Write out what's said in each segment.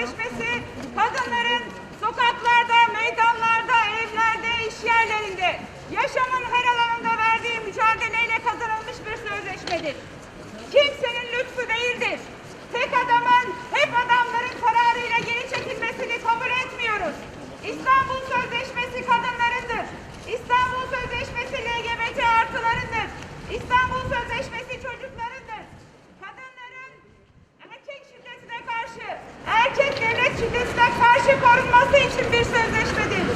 Sözleşmesi kadınların sokaklarda, meydanlarda, evlerde, iş yerlerinde yaşamın her alanında verdiği mücadeleyle kazanılmış bir sözleşmedir. Kimsenin lütfu değildir. Tek adamın hep adamların kararıyla geri çekilmesini kabul etmiyoruz. İstanbul Sözleşmesi kadınlarındır. İstanbul Sözleşmesi LGBT artılarındır. İstanbul Sözleşmesi çocuklarındır. Kadınların erkek şiddetine karşı, erkek devlet şiddetine karşı korunması için bir sözleşmedir.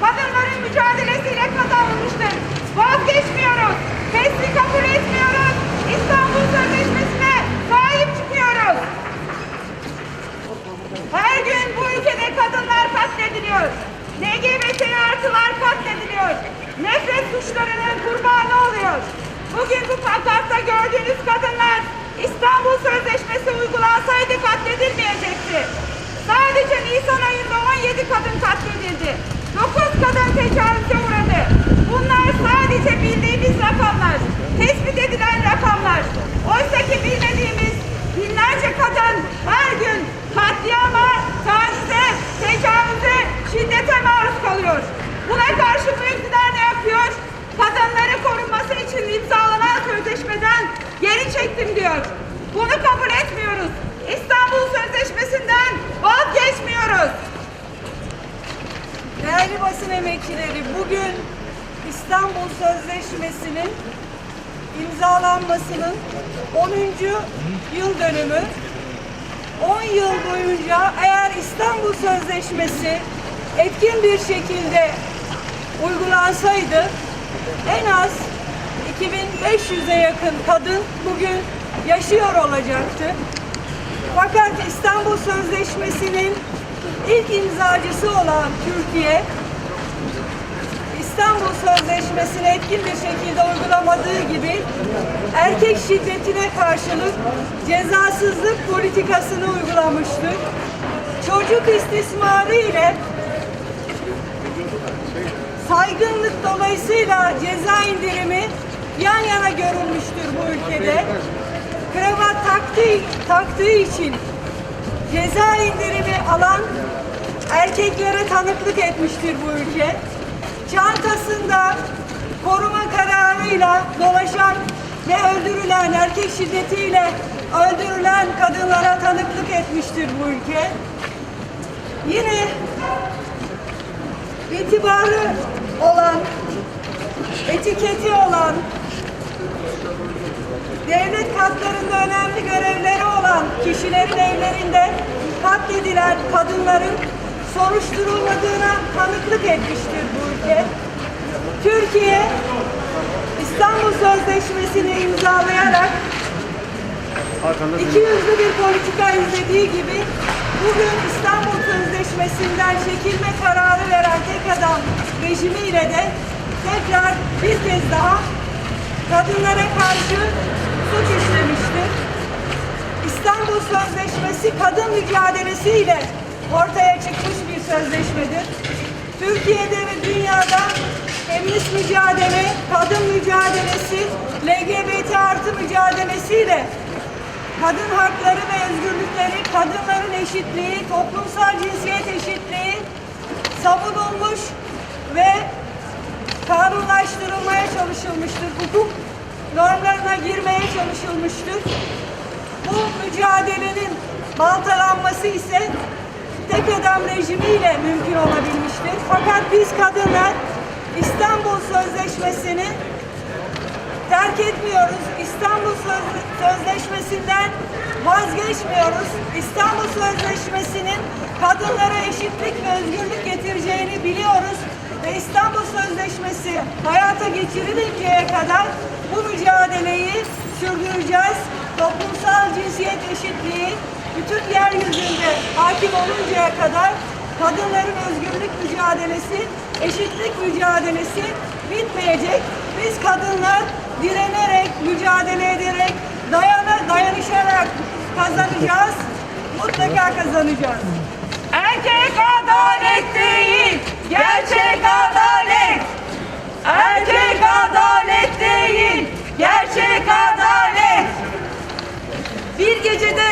Kadınların mücadelesiyle kazanılmıştır. Vazgeçmiyoruz. Teslim kabul etmiyoruz. İstanbul Sözleşmesi'ne sahip çıkıyoruz. Her gün bu ülkede kadınlar katlediliyor. LGBT artılar katlediliyor. Nefret suçlarının kurbanı oluyor. Bugün bu pankartta gördüğünüz kadınlar İstanbul Sözleşmesi uygulansaydı katledilmeyecekti. Sadece Nisan ayında 17 kadın katledildi. 9 kadın tecavüze uğradı. Bunlar sadece bildiğimiz rakamlar. Tespit edilen rakamlar. Oysa ki bilmediğimiz binlerce kadın her gün katliama, tacize, tecavüze, şiddete maruz kalıyor. Buna karşı bu iktidar ne yapıyor? Kadınları korunması için imzalanan sözleşmeden geri çektim diyor. Bunu kabul etmiyoruz. İstanbul Sözleşmesi'nden vazgeçmiyoruz. Değerli basın emekçileri, bugün İstanbul Sözleşmesi'nin imzalanmasının 10. yıl dönümü. 10 yıl boyunca eğer İstanbul Sözleşmesi etkin bir şekilde uygulansaydı en az 2500'e yakın kadın bugün yaşıyor olacaktı. Fakat İstanbul Sözleşmesi'nin ilk imzacısı olan Türkiye, İstanbul Sözleşmesi'ni etkin bir şekilde uygulamadığı gibi erkek şiddetine karşılık cezasızlık politikasını uygulamıştır. Çocuk istismarı ile saygınlık dolayısıyla ceza indirimi yan yana görülmüştür bu ülkede. Kravat taktığı, taktığı için ceza indirimi alan erkeklere tanıklık etmiştir bu ülke. Çantasında koruma kararıyla dolaşan ve öldürülen erkek şiddetiyle öldürülen kadınlara tanıklık etmiştir bu ülke. Yine itibarı olan, etiketi olan, devlet katlarında önemli görevleri olan kişilerin evlerinde katledilen kadınların soruşturulmadığına tanıklık etmiştir bu ülke. Türkiye İstanbul Sözleşmesi'ni imzalayarak İki yüzlü bir politika izlediği gibi bugün İstanbul Sözleşmesi'nden çekilme kararı veren tek adam rejimiyle de tekrar bir kez daha kadınlara karşı suç işlemiştir. İstanbul Sözleşmesi kadın mücadelesiyle ortaya çıkmış bir sözleşmedir. Türkiye'de ve dünyada feminist mücadele, kadın mücadelesi, LGBT artı mücadelesiyle kadın hakları ve özgürlükleri, kadınların eşitliği, toplumsal cinsiyet eşitliği savunulmuş ve kanunlaştırılmaya çalışılmıştır. Hukuk normlarına girmeye çalışılmıştır. Bu mücadelenin baltalanması ise tek adam rejimiyle mümkün olabilmiştir. Fakat biz kadınlar İstanbul Sözleşmesi'ni terk etmiyoruz. İstanbul Söz- Sözleşmesi'nden vazgeçmiyoruz. İstanbul Sözleşmesi'nin kadınlara eşitlik ve özgürlük getireceğini biliyoruz. Ve İstanbul Sözleşmesi hayata geçirilinceye kadar bu mücadeleyi sürdüreceğiz. Toplumsal cinsiyet eşitliği bütün yeryüzünde hakim oluncaya kadar kadınların özgürlük mücadelesi, eşitlik mücadelesi bitmeyecek. Biz kadınlar direnerek, mücadele ederek, dayana, dayanışarak kazanacağız. Mutlaka kazanacağız. Erkek adalet değil, gerçek adalet. Erkek adalet değil, gerçek adalet. Bir gecede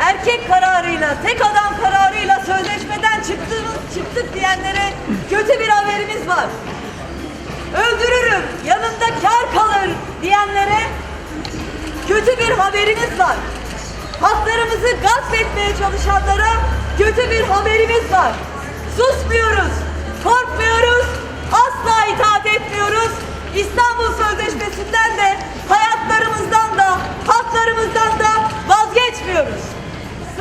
erkek kararıyla, tek adam kararıyla sözleşmeden çıktığımız, çıktık diyenlere kötü bir haberimiz var. Öldürürüm, yanımda kar kalır diyenlere kötü bir haberimiz var. Haklarımızı gasp etmeye çalışanlara kötü bir haberimiz var. Susmuyoruz, korkmuyoruz, asla itaat etmiyoruz. İstanbul Sözleşmesi'nden de hayatlarımızdan da haklarımızdan da vazgeçmiyoruz.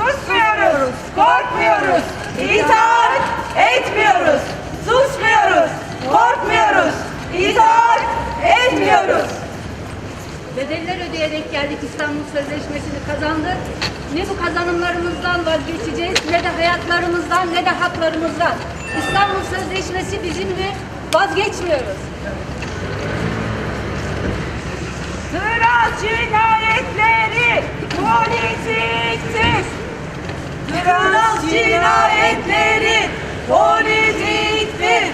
Susmuyoruz, korkmuyoruz, İtaat etmiyoruz. Susmuyoruz, korkmuyoruz, itaat etmiyoruz. Bedeller ödeyerek geldik İstanbul Sözleşmesi'ni kazandık. Ne bu kazanımlarımızdan vazgeçeceğiz ne de hayatlarımızdan ne de haklarımızdan. İstanbul Sözleşmesi bizimdi, vazgeçmiyoruz. Sıra cinayetleri politiktir. Trans cinayetleri politiktir.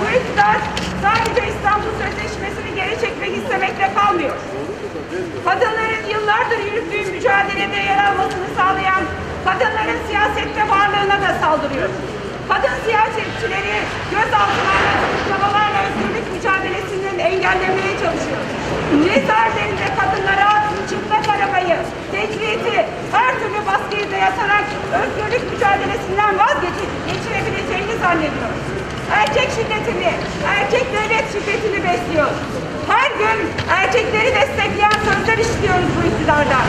Bu iktidar sadece İstanbul Sözleşmesi'ni geri çekmek istemekle kalmıyor. Kadınların yıllardır yürüttüğü mücadelede yer almasını sağlayan kadınların siyasette varlığına da saldırıyor. Kadın siyasetçileri gözaltılarla, tutuklamalarla özgürlük özgürlük mücadelesinden vazgeçirebileceğini zannediyor. Erkek şiddetini, erkek devlet şiddetini besliyor. Her gün erkekleri destekleyen sözler işitiyoruz bu iktidardan.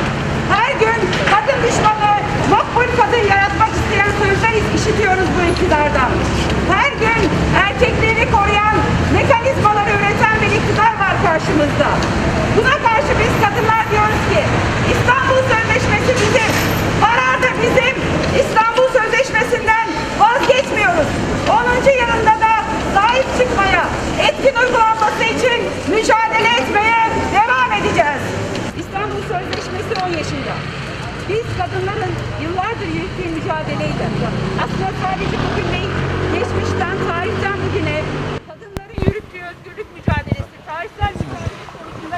Her gün kadın düşmanı, makbul kadın yaratmak isteyen sözler işitiyoruz bu iktidardan. Her gün erkekleri koruyan mekanizmaları üreten bir iktidar var karşımızda. Buna karşı biz kadınlar diyoruz ki İstanbul Sözleşmesi bizim, karar da bizim. İstanbul Sözleşmesi'nden vazgeçmiyoruz. 10. yılında da sahip çıkmaya, etkin uygulanması için mücadele etmeye devam edeceğiz. İstanbul Sözleşmesi 10 yaşında. Biz kadınların yıllardır yürüttüğü mücadeleyle aslında sadece bugün değil, geçmişten, tarihten bugüne kadınların yürüttüğü özgürlük mücadelesi, tarihsel mücadele konusunda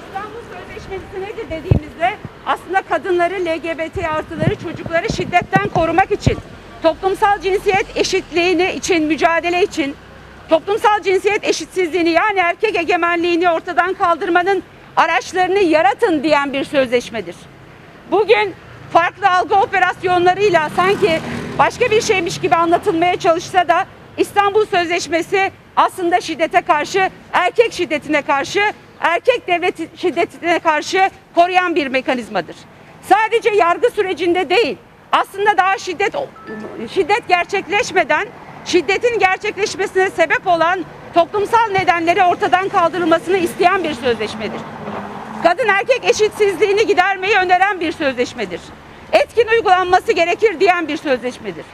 İstanbul Sözleşmesi nedir dediğimizde aslında kadınları, LGBT artıları, çocukları şiddetten korumak için, toplumsal cinsiyet eşitliğini için, mücadele için, toplumsal cinsiyet eşitsizliğini yani erkek egemenliğini ortadan kaldırmanın araçlarını yaratın diyen bir sözleşmedir. Bugün farklı algı operasyonlarıyla sanki başka bir şeymiş gibi anlatılmaya çalışsa da İstanbul Sözleşmesi aslında şiddete karşı, erkek şiddetine karşı, erkek devlet şiddetine karşı koruyan bir mekanizmadır. Sadece yargı sürecinde değil, aslında daha şiddet şiddet gerçekleşmeden şiddetin gerçekleşmesine sebep olan toplumsal nedenleri ortadan kaldırılmasını isteyen bir sözleşmedir kadın erkek eşitsizliğini gidermeyi öneren bir sözleşmedir. Etkin uygulanması gerekir diyen bir sözleşmedir.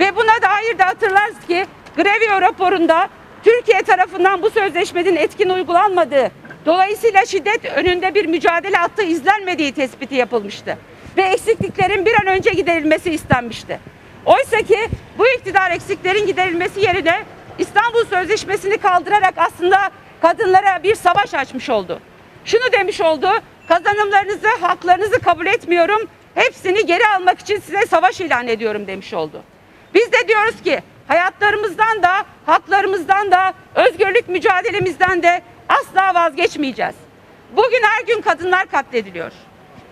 Ve buna dair de hatırlarız ki Grevio raporunda Türkiye tarafından bu sözleşmenin etkin uygulanmadığı, dolayısıyla şiddet önünde bir mücadele hattı izlenmediği tespiti yapılmıştı. Ve eksikliklerin bir an önce giderilmesi istenmişti. Oysa ki bu iktidar eksiklerin giderilmesi yerine İstanbul Sözleşmesi'ni kaldırarak aslında kadınlara bir savaş açmış oldu. Şunu demiş oldu, kazanımlarınızı, haklarınızı kabul etmiyorum, hepsini geri almak için size savaş ilan ediyorum demiş oldu. Biz de diyoruz ki hayatlarımızdan da, haklarımızdan da, özgürlük mücadelemizden de asla vazgeçmeyeceğiz. Bugün her gün kadınlar katlediliyor.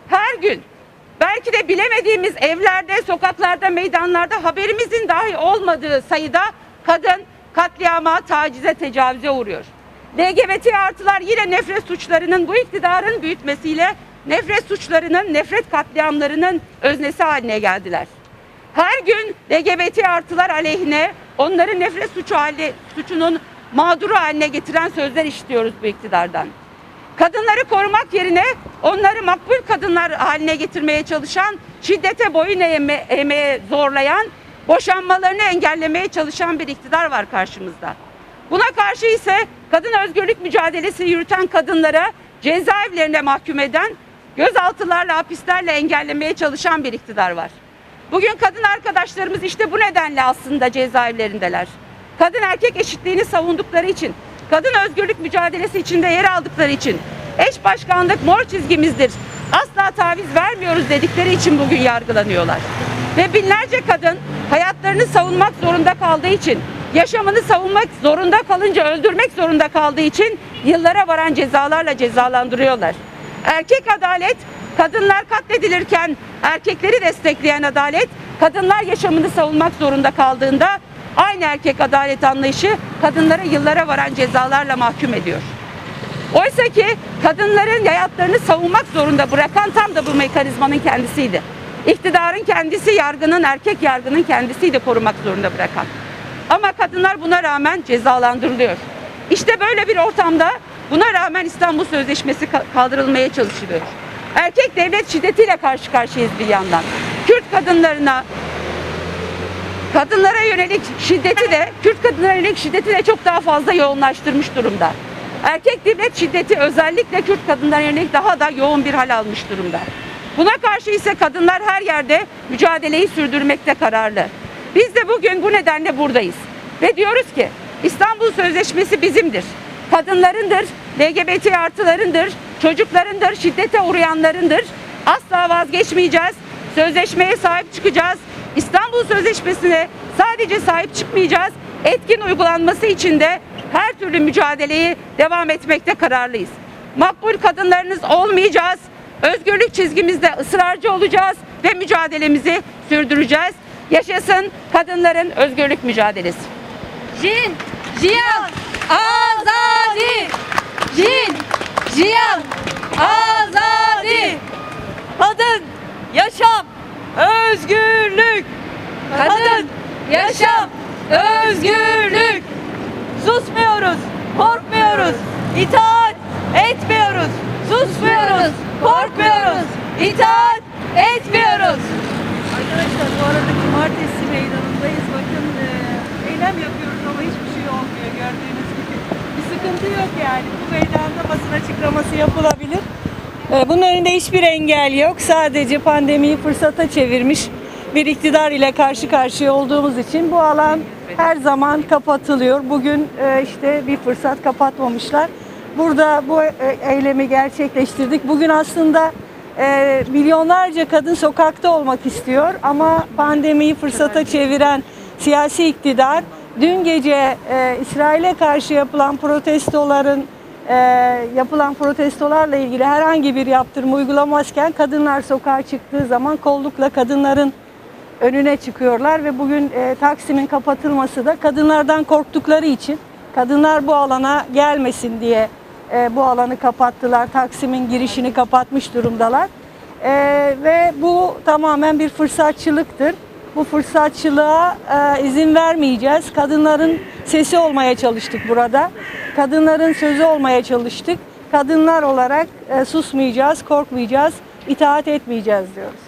Her gün. Belki de bilemediğimiz evlerde, sokaklarda, meydanlarda haberimizin dahi olmadığı sayıda kadın katliama, tacize, tecavüze uğruyor. LGBT artılar yine nefret suçlarının bu iktidarın büyütmesiyle nefret suçlarının, nefret katliamlarının öznesi haline geldiler. Her gün LGBT artılar aleyhine onları nefret suçu hali, suçunun mağduru haline getiren sözler işitiyoruz bu iktidardan. Kadınları korumak yerine onları makbul kadınlar haline getirmeye çalışan, şiddete boyun eğme, eğmeye zorlayan, boşanmalarını engellemeye çalışan bir iktidar var karşımızda. Buna karşı ise kadın özgürlük mücadelesi yürüten kadınlara cezaevlerine mahkum eden, gözaltılarla, hapislerle engellemeye çalışan bir iktidar var. Bugün kadın arkadaşlarımız işte bu nedenle aslında cezaevlerindeler. Kadın erkek eşitliğini savundukları için, kadın özgürlük mücadelesi içinde yer aldıkları için, eş başkanlık mor çizgimizdir, asla taviz vermiyoruz dedikleri için bugün yargılanıyorlar. Ve binlerce kadın hayatlarını savunmak zorunda kaldığı için, yaşamını savunmak zorunda kalınca öldürmek zorunda kaldığı için yıllara varan cezalarla cezalandırıyorlar. Erkek adalet, kadınlar katledilirken erkekleri destekleyen adalet, kadınlar yaşamını savunmak zorunda kaldığında aynı erkek adalet anlayışı kadınlara yıllara varan cezalarla mahkum ediyor. Oysa ki kadınların hayatlarını savunmak zorunda bırakan tam da bu mekanizmanın kendisiydi. İktidarın kendisi, yargının, erkek yargının kendisiydi korumak zorunda bırakan. Ama kadınlar buna rağmen cezalandırılıyor. İşte böyle bir ortamda buna rağmen İstanbul Sözleşmesi ka- kaldırılmaya çalışılıyor. Erkek devlet şiddetiyle karşı karşıyayız bir yandan. Kürt kadınlarına, kadınlara yönelik şiddeti de, Kürt kadınlara yönelik şiddeti de çok daha fazla yoğunlaştırmış durumda. Erkek devlet şiddeti özellikle Kürt kadınlara yönelik daha da yoğun bir hal almış durumda. Buna karşı ise kadınlar her yerde mücadeleyi sürdürmekte kararlı. Biz de bugün bu nedenle buradayız. Ve diyoruz ki İstanbul Sözleşmesi bizimdir. Kadınlarındır, LGBT artılarındır, çocuklarındır, şiddete uğrayanlarındır. Asla vazgeçmeyeceğiz. Sözleşmeye sahip çıkacağız. İstanbul Sözleşmesi'ne sadece sahip çıkmayacağız. Etkin uygulanması için de her türlü mücadeleyi devam etmekte kararlıyız. Makbul kadınlarınız olmayacağız. Özgürlük çizgimizde ısrarcı olacağız ve mücadelemizi sürdüreceğiz. Yaşasın kadınların özgürlük mücadelesi. Jin, Jiyan, Azadi. Jin, Jiyan, Azadi. Kadın, yaşam, özgürlük. Kadın, yaşam, özgürlük. Susmuyoruz, korkmuyoruz, itaat etmiyoruz. Susmuyoruz, korkmuyoruz, itaat etmiyoruz. Arkadaşlar bu arada cumartesi meydanındayız. Bakın e, eylem yapıyoruz ama hiçbir şey olmuyor gördüğünüz gibi. Bir sıkıntı yok yani. Bu meydanda basın açıklaması yapılabilir. E, bunun önünde hiçbir engel yok. Sadece pandemiyi fırsata çevirmiş bir iktidar ile karşı karşıya olduğumuz için bu alan her zaman kapatılıyor. Bugün e, işte bir fırsat kapatmamışlar. Burada bu e, eylemi gerçekleştirdik. Bugün aslında e, milyonlarca kadın sokakta olmak istiyor ama pandemiyi fırsata çeviren siyasi iktidar dün gece İsrail'e karşı yapılan protestoların e, yapılan protestolarla ilgili herhangi bir yaptırım uygulamazken kadınlar sokağa çıktığı zaman kollukla kadınların önüne çıkıyorlar ve bugün e, Taksim'in kapatılması da kadınlardan korktukları için kadınlar bu alana gelmesin diye e, bu alanı kapattılar. Taksim'in girişini kapatmış durumdalar. E, ve bu tamamen bir fırsatçılıktır. Bu fırsatçılığa e, izin vermeyeceğiz. Kadınların sesi olmaya çalıştık burada. Kadınların sözü olmaya çalıştık. Kadınlar olarak e, susmayacağız, korkmayacağız, itaat etmeyeceğiz diyoruz.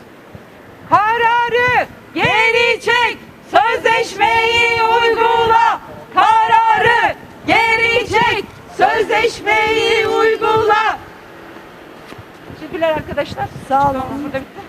Kararı geri çek, sözleşmeyi uygula. Kararı geri çek, sözleşmeyi uygula. Teşekkürler arkadaşlar. Sağ olun. Burada bitti.